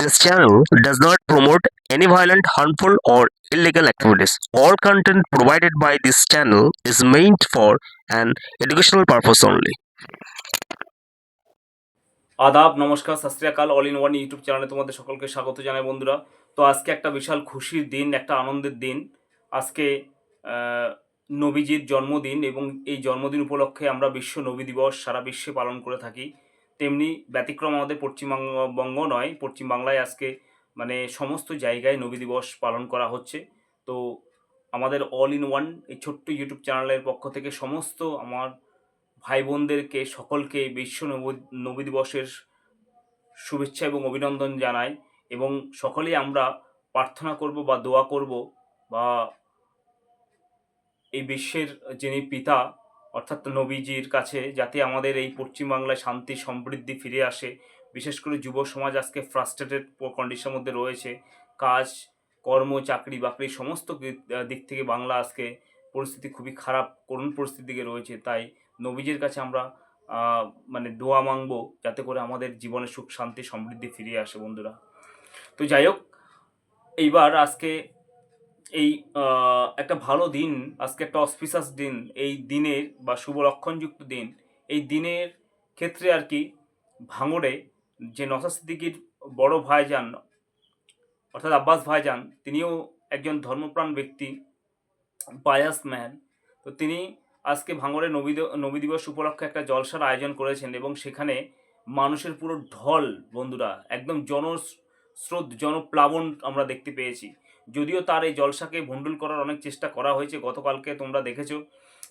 This channel does not promote any violent, harmful, or illegal activities. All content provided by this channel is meant for an educational purpose only. আদাব নমস্কার শাস্ত্রীয়াকাল all in one YouTube চ্যানেলে তোমাদের সকলকে স্বাগত জানাই বন্ধুরা তো আজকে একটা বিশাল খুশির দিন একটা আনন্দের দিন আজকে নবীজির জন্মদিন এবং এই জন্মদিন উপলক্ষে আমরা বিশ্ব নবী দিবস সারা বিশ্বে পালন করে থাকি তেমনি ব্যতিক্রম আমাদের পশ্চিমবঙ্গ নয়। পশ্চিমবাংলায় আজকে মানে সমস্ত জায়গায় নবী দিবস পালন করা হচ্ছে। তো আমাদের অল ইন ওয়ান এই ছোট্ট ইউটিউব চ্যানেলের পক্ষ থেকে সমস্ত আমার ভাই বোনদেরকে সকলকে বিশ্ব নব- নবী দিবসের শুভেচ্ছা এবং অভিনন্দন জানাই এবং সকলেই আমরা প্রার্থনা করব বা দোয়া করব বা এই বিশ্বের যিনি পিতা অর্থাৎ নবীজির কাছে যাতে আমাদের এই পশ্চিমবাংলায় শান্তি, সমৃদ্ধি ফিরে আসে। বিশেষ করে যুব সমাজ আজকে ফ্রাস্ট্রেটেড কন্ডিশনের মধ্যে রয়েছে। কাজ, কর্ম, চাকরি, বাকরি সমস্ত দিক- থেকে বাংলা আজকে পরিস্থিতি খুবই খারাপ, করুণ পরিস্থিতির দিকে রয়েছে। তাই নবীজির কাছে আমরা মানে দোয়া মাংবো যাতে করে আমাদের জীবনে সুখ, শান্তি, সমৃদ্ধি ফিরিয়ে আসে বন্ধুরা। তো যাই হোক, এইবার আজকে এই একটা ভালো দিন, আজকে একটা অসপিসাস দিন, এই দিনের বা শুভ লক্ষণযুক্ত দিন, এই দিনের ক্ষেত্রে আর কি ভাঙড়ে যে নসা সিদ্দিকির বড় ভাইজান অর্থাৎ আব্বাস ভাইজান, তিনিও একজন ধর্মপ্রাণ ব্যক্তি পায়াস ম্যান তো তিনি আজকে ভাঙড়ে নবী নবী দিবস উপলক্ষে একটা জলসার আয়োজন করেছেন এবং সেখানে মানুষের পুরো ঢল, বন্ধুরা, একদম জনস্রোত জনপ্লাবন আমরা দেখতে পেয়েছি। যদিও তার এই জলসাকে ভণ্ডুল করার অনেক চেষ্টা করা হয়েছে, গতকালকে তোমরা দেখেছ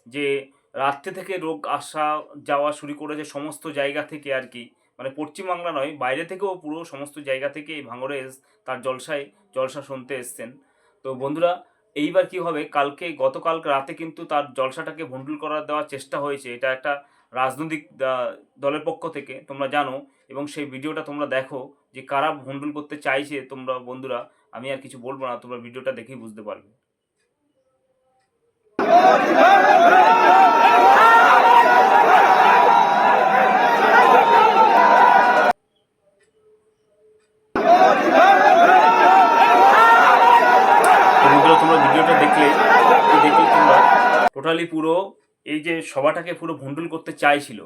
যে রাত্রে থেকে রোগ আসা, যাওয়া শুরু করেছে সমস্ত জায়গা থেকে আর কি। মানে পশ্চিমবাংলা নয়, বাইরে থেকেও পুরো সমস্ত জায়গা থেকে এই এস- তার জলসায় জলসা শুনতে এসছেন। তো বন্ধুরা, এইবার কি হবে? কালকে, গতকাল রাতে কিন্তু তার জলসাটাকে ভণ্ডুল করার দেওয়ার চেষ্টা হয়েছে। এটা একটা রাজনৈতিক দলের পক্ষ থেকে তোমরা জানো এবং সেই ভিডিওটা তোমরা দেখো যে কারা ভণ্ডুল করতে চাইছে তোমরা বন্ধুরা। আমি আর কিছু বলব না, তোমরা ভিডিওটা দেখেই বুঝতে পারবে। তোমরা ভিডিওটা দেখলে দেখলে টোটালি পুরো এই যে সভাটাকে পুরো ভণ্ডুল করতে চাইছিল,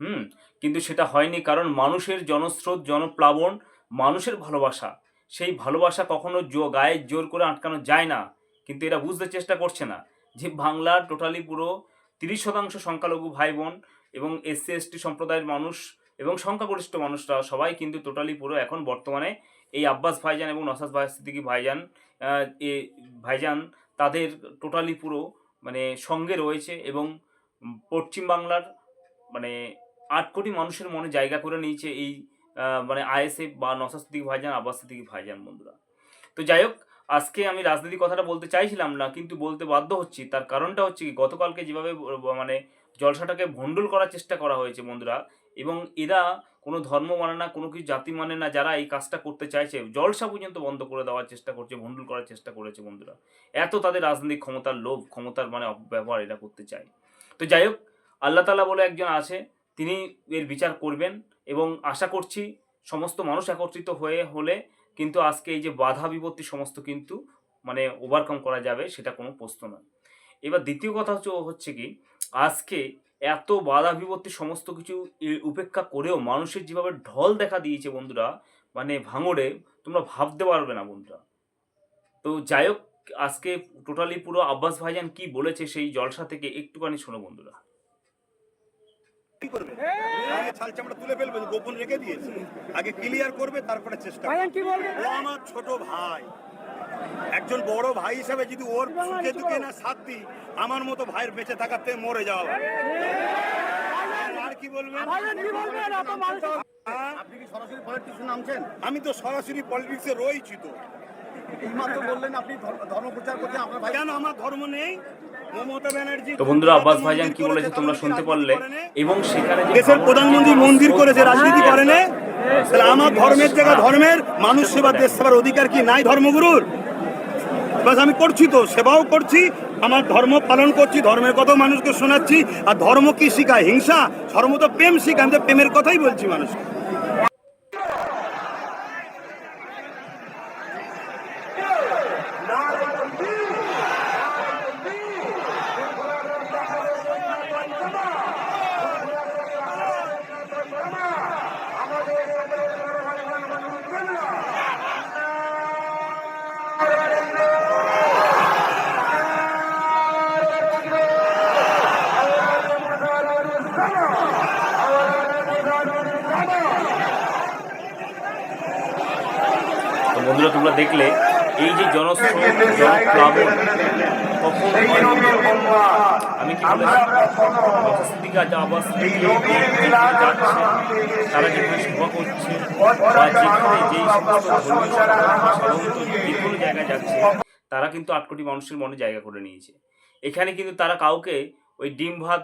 হুম? কিন্তু সেটা হয়নি কারণ মানুষের জনস্রোত, জনপ্লাবন, মানুষের ভালোবাসা সেই ভালোবাসা কখনো জো, গায়ে জোর করে আটকানো যায় না। কিন্তু এরা বুঝতে চেষ্টা করছে না যে বাংলার টোটালি পুরো তিরিশ শতাংশ সংখ্যালঘু ভাই বোন এবং এসসি এসটি সম্প্রদায়ের মানুষ এবং সংখ্যাগরিষ্ঠ মানুষরা সবাই কিন্তু টোটালি পুরো এখন বর্তমানে এই আব্বাস ভাইজান এবং নসাদ ভাই সিদ্দিকি ভাইজান এ ভাইজান তাদের টোটালি পুরো মানে সঙ্গে রয়েছে এবং পশ্চিমবাংলার মানে আট কোটি মানুষের মনে জায়গা করে নিয়েছে এই মানে আইএসএফ বা সিদ্দিকি ভাইজান আব্বাস সিদ্দিকি ভাইজান বন্ধুরা। তো যাই হোক, আজকে আমি রাজনীতি কথাটা বলতে চাইছিলাম না, কিন্তু বলতে বাধ্য হচ্ছি। তার কারণটা হচ্ছে কি, গতকালকে যেভাবে মানে জলসাটাকে ভণ্ডুল করার চেষ্টা করা হয়েছে বন্ধুরা, এবং এরা কোনো ধর্ম মানে না, কোনো কিছু জাতি মানে না, যারা এই কাজটা করতে চাইছে, জলসা পর্যন্ত বন্ধ করে দেওয়ার চেষ্টা করছে, ভণ্ডুল করার চেষ্টা করেছে বন্ধুরা। এত তাদের রাজনৈতিক ক্ষমতার লোভ, ক্ষমতার মানে অপব্যবহার এরা করতে চায়। তো যাই হোক, আল্লাহ তালা বলে একজন আছে, তিনি এর বিচার করবেন এবং আশা করছি সমস্ত মানুষ একত্রিত হয়ে হলে কিন্তু আজকে এই যে বাধা বিপত্তি সমস্ত কিন্তু মানে ওভারকাম করা যাবে সেটা কোনো প্রশ্ন নয়। এবার দ্বিতীয় কথা হচ্ছে হচ্ছে কি, আজকে এত বাধা বিপত্তি সমস্ত কিছু উপেক্ষা করেও মানুষের যেভাবে ঢল দেখা দিয়েছে বন্ধুরা মানে ভাঙড়ে, তোমরা ভাবতে পারবে না বন্ধুরা। তো যাই হোক, আজকে টোটালি পুরো আব্বাস ভাইজান কি বলেছে সেই জলসা থেকে একটুখানি শোনো বন্ধুরা। কি করবে? আগে ছাল চামড়া তুলে ফেলবে গোপন রেখে দিয়েছে। আগে ক্লিয়ার করবে তারপরে চেষ্টা করবে। ও আমার ছোট ভাই। একজন বড় ভাই হিসেবে যদি ওর সুখে দুঃখে না সাথ দিই আমার মতো ভাইয়ের বেঁচে থাকাতে মরে যাওয়া আর কি বলবেন? আপনি কি সরাসরি পলিটিক্স নামছেন? আমি তো সরাসরি পলিটিক্সে রয়েছি তো। কেন আমার ধর্ম নেই? তো বন্ধুরা আব্বাস ভাইজান কি বলেছে তোমরা শুনতে পারলে? এবং সেখানে দেশের প্রধানমন্ত্রী মন্দির করেছে রাজনীতি করে না তাহলে আমার ধর্মের জায়গা ধর্মের মানুষ সেবা দেশ সেবার অধিকার কি নাই ধর্মগুরুর? বাস আমি করছি তো সেবাও করছি আমার ধর্ম পালন করছি ধর্মের কথা মানুষকে শোনাচ্ছি আর ধর্ম কি শিখায়? হিংসা? ধর্ম তো প্রেম শিখায় আমি তো প্রেমের কথাই বলছি মানুষ দেখলে এই যে জনস্রোত জনপ্লাবন কখন আমি কি বলেছি? আবাস তারা যেখানে সভা করছে বা যেখানে যেই সমস্ত ধর্মীয় সভা সাধারণত যে কোনো জায়গায় যাচ্ছে তারা কিন্তু আট কোটি মানুষের মনে জায়গা করে নিয়েছে। এখানে কিন্তু তারা কাউকে ওই ডিম ভাত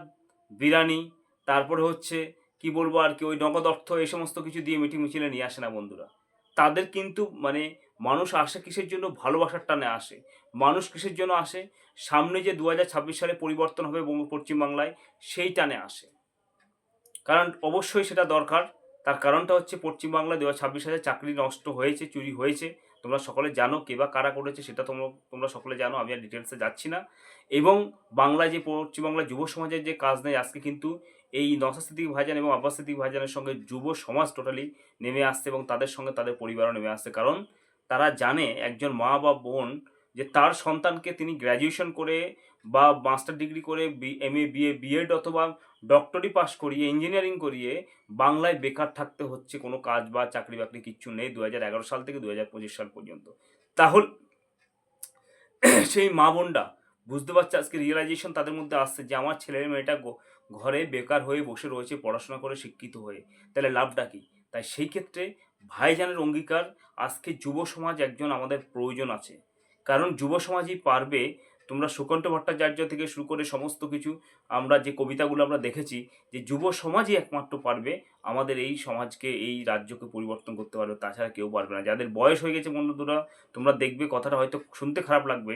বিরিয়ানি তারপরে হচ্ছে কি বলব আর কি ওই নগদ অর্থ এই সমস্ত কিছু দিয়ে মিটিং মিছিলে নিয়ে আসে না বন্ধুরা। তাদের কিন্তু মানে মানুষ আসে কিসের জন্য? ভালোবাসার টানে আসে। মানুষ কিসের জন্য আসে? সামনে যে দু হাজার ছাব্বিশ সালে পরিবর্তন হবে পশ্চিমবাংলায়, সেই টানে আসে। কারণ অবশ্যই সেটা দরকার। তার কারণটা হচ্ছে পশ্চিমবাংলায় দু হাজার ছাব্বিশ হাজার চাকরি নষ্ট হয়েছে, চুরি হয়েছে। তোমরা সকলে জানো কে বা কারা করেছে, সেটা তোমরা তোমরা সকলে জানো, আমি আর ডিটেলসে যাচ্ছি না। এবং বাংলায় যে পশ্চিমবাংলার যুব সমাজের যে কাজ নেই, আজকে কিন্তু এই নশাস্থিতিক ভাইজান এবং আব্বাস্থিতিক ভাইজানের সঙ্গে যুব সমাজ টোটালি নেমে আসছে এবং তাদের সঙ্গে তাদের পরিবারও নেমে আসছে। কারণ তারা জানে, একজন মা বা বোন যে তার সন্তানকে তিনি গ্র্যাজুয়েশন করে বা মাস্টার ডিগ্রি করে M A BA B Ed অথবা ডক্টরি পাশ করিয়ে ইঞ্জিনিয়ারিং করিয়ে বাংলায় বেকার থাকতে হচ্ছে কোনো কাজ বা চাকরি বাকরি কিচ্ছু নেই দু হাজার এগারো সাল থেকে দু হাজার পঁচিশ সাল পর্যন্ত। তাহলে, সেই মা বোনরা বুঝতে পারছে আজকে রিয়েলাইজেশন তাদের মধ্যে আসছে যে আমার ছেলে মেয়েটা ঘরে বেকার হয়ে বসে রয়েছে পড়াশোনা করে শিক্ষিত হয়ে। তাহলে লাভটা কী? তাই সেই ক্ষেত্রে ভাইজানের অঙ্গীকার, আজকে যুব সমাজ একজন আমাদের প্রয়োজন আছে। কারণ যুব সমাজই পারবে, তোমরা সুকণ্ঠ ভট্টাচার্য থেকে শুরু করে সমস্ত কিছু, আমরা যে কবিতাগুলো আমরা দেখেছি, যে যুব সমাজই একমাত্র পারবে আমাদের এই সমাজকে, এই রাজ্যকে পরিবর্তন করতে পারবে, তাছাড়া কেউ পারবে না। যাদের বয়স হয়ে গেছে বন্ধুরা তোমরা দেখবে কথাটা হয়তো শুনতে খারাপ লাগবে।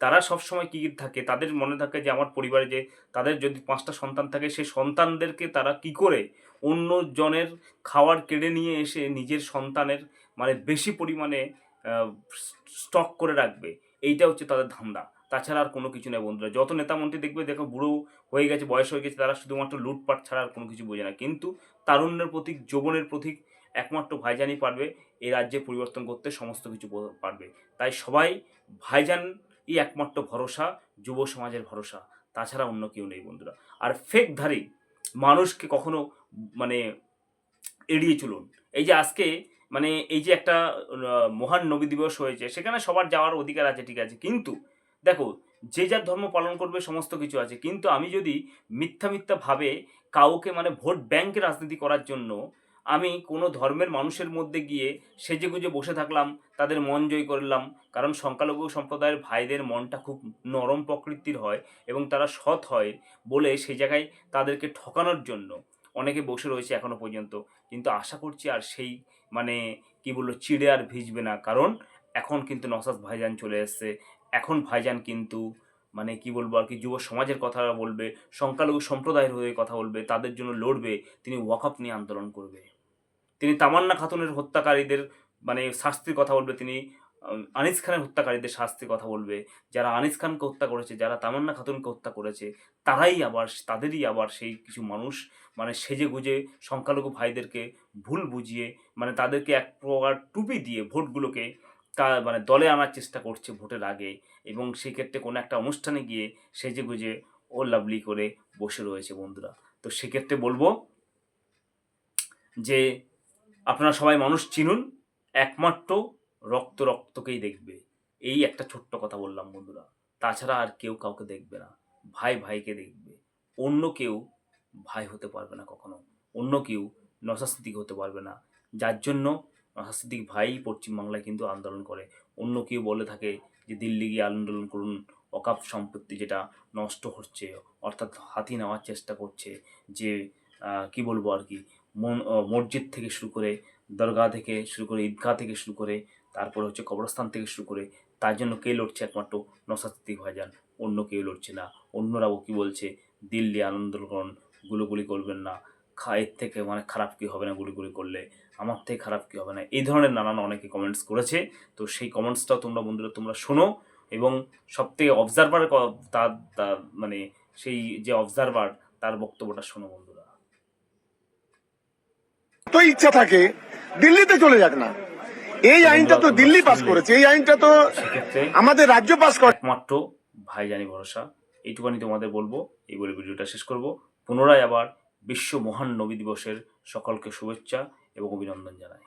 তারা সবসময় কী থাকে, তাদের মনে থাকে যে আমার পরিবারে যে তাদের যদি পাঁচটা সন্তান থাকে, সে সন্তানদেরকে তারা কি করে অন্য জনের খাবার কেড়ে নিয়ে এসে নিজের সন্তানের মানে বেশি পরিমাণে স্টক করে রাখবে। এইটা হচ্ছে তাদের ধান্দা। তাছাড়া আর কোনো কিছু নেই বন্ধুরা। যত নেতা মন্ত্রী দেখবে, দেখো বুড়ো হয়ে গেছে, বয়স হয়ে গেছে, তারা শুধুমাত্র লুটপাট ছাড়া আর কোনো কিছু বোঝে না। কিন্তু তারুণ্যের প্রতীক, যৌবনের প্রতীক একমাত্র ভাইজানই পারবে এই রাজ্যে পরিবর্তন করতে, সমস্ত কিছু পারবে। তাই সবাই, ভাইজানই একমাত্র ভরসা, যুব সমাজের ভরসা। তাছাড়া অন্য কেউ নেই বন্ধুরা। আর ফেকধারী মানুষকে কখনো মানে এড়িয়ে চলুন। এই যে আজকে মানে এই যে একটা মহান নবী দিবস হয়েছে, সেখানে সবার যাওয়ার অধিকার আছে, ঠিক আছে। কিন্তু দেখো, যে যার ধর্ম পালন করবে, সমস্ত কিছু আছে। কিন্তু আমি যদি মিথ্যা মিথ্যাভাবে কাউকে মানে ভোট ব্যাংকে রাজনীতি করার জন্য আমি কোনো ধর্মের মানুষের মধ্যে গিয়ে সেজে গুজে বসে থাকলাম, তাদের মন জয় করলাম, কারণ সংখ্যালঘু সম্প্রদায়ের ভাইদের মনটা খুব নরম প্রকৃতির হয় এবং তারা সৎ হয় বলে সেই জায়গায় তাদেরকে ঠকানোর জন্য অনেকে বসে রয়েছে এখনও পর্যন্ত। কিন্তু আশা করছি আর সেই মানে কি বলল চিড়ে আর ভিজবে না। কারণ এখন কিন্তু নসাদ ভাইজান চলে এসছে। এখন ভাইজান কিন্তু মানে কি বলব, আর কি যুব সমাজের কথা বলবে, সংখ্যালঘু সম্প্রদায়ের হয়ে কথা বলবে, তাদের জন্য লড়বে, তিনি ওয়াকআপ নিয়ে আন্দোলন করবে। তিনি তামান্না খাতুনের হত্যাকারীদের মানে শাস্তির কথা বলবে, তিনি আনিস খানের হত্যাকারীদের শাস্তির কথা বলবে, যারা আনিস খানকে হত্যা করেছে, যারা তামান্না খাতুনকে হত্যা করেছে, তারাই আবার তাদেরই আবার সেই কিছু মানুষ মানে সেজে গুজে সংখ্যালঘু ভাইদেরকে ভুল বুঝিয়ে মানে তাদেরকে এক প্রকার টুপি দিয়ে ভোটগুলোকে তা মানে দলে আনার চেষ্টা করছে ভোটের আগে এবং সেক্ষেত্রে কোনো একটা অনুষ্ঠানে গিয়ে সেজে গুজে ও লাভলি করে বসে রয়েছে বন্ধুরা। তো সেক্ষেত্রে বলব যে আপনারা সবাই মানুষ চিনুন, একমাত্র রক্ত রক্তকেই দেখবে। এই একটা ছোট্ট কথা বললাম বন্ধুরা। তাছাড়া আর কেউ কাউকে দেখবে না। ভাই ভাইকে দেখবে। অন্য কেউ ভাই হতে পারবে না কখনো। অন্য কেউ নশাস্তিক হতে পারবে না। যার জন্য নশাস্তিক ভাই পশ্চিমবাংলায় কিন্তু আন্দোলন করে। অন্য কেউ বলে থাকে যে, দিল্লি গিয়ে আন্দোলন করুন। অকাপ সম্পত্তি যেটা নষ্ট হচ্ছে, অর্থাৎ হাতি নেওয়ার চেষ্টা করছে, যে কি বলব আর কি, মন- মসজিদ থেকে শুরু করে দরগা থেকে শুরু করে, ঈদগাহ থেকে শুরু করে তারপরে হচ্ছে কবরস্থান থেকে শুরু করে তার জন্য কে লড়ছে একমাত্র নসাস্তিক ভাইজান। অন্য কেউ লড়ছে না। অন্যরাও কি বলছে? দিল্লি আন্দোলন গুলোগুলি করবেন না। খা, এর থেকে মানে খারাপ কি হবে না গুলিগুলি করলে? আমার থেকে খারাপ কি হবে না? এই ধরনের নানান অনেকে কমেন্টস করেছে। তো সেই কমেন্টসটাও তোমরা বন্ধুরা তোমরা শোনো এবং সব থেকে অবজারভার তার মানে সেই যে অবজারভার তার বক্তব্যটা শোনো বন্ধুরা। তো ইচ্ছা থাকে দিল্লিতে চলে যাক না। এই আইনটা তো দিল্লি পাস করেছে এই আইনটা তো সেক্ষেত্রে আমাদের রাজ্য পাস করে ভাই জানি ভরসা। এইটুকানি তোমাদের বলব এই বলে ভিডিওটা শেষ করব। পুনরায় আবার বিশ্ব মহান নবী দিবসের সকলকে শুভেচ্ছা এবং অভিনন্দন জানাই।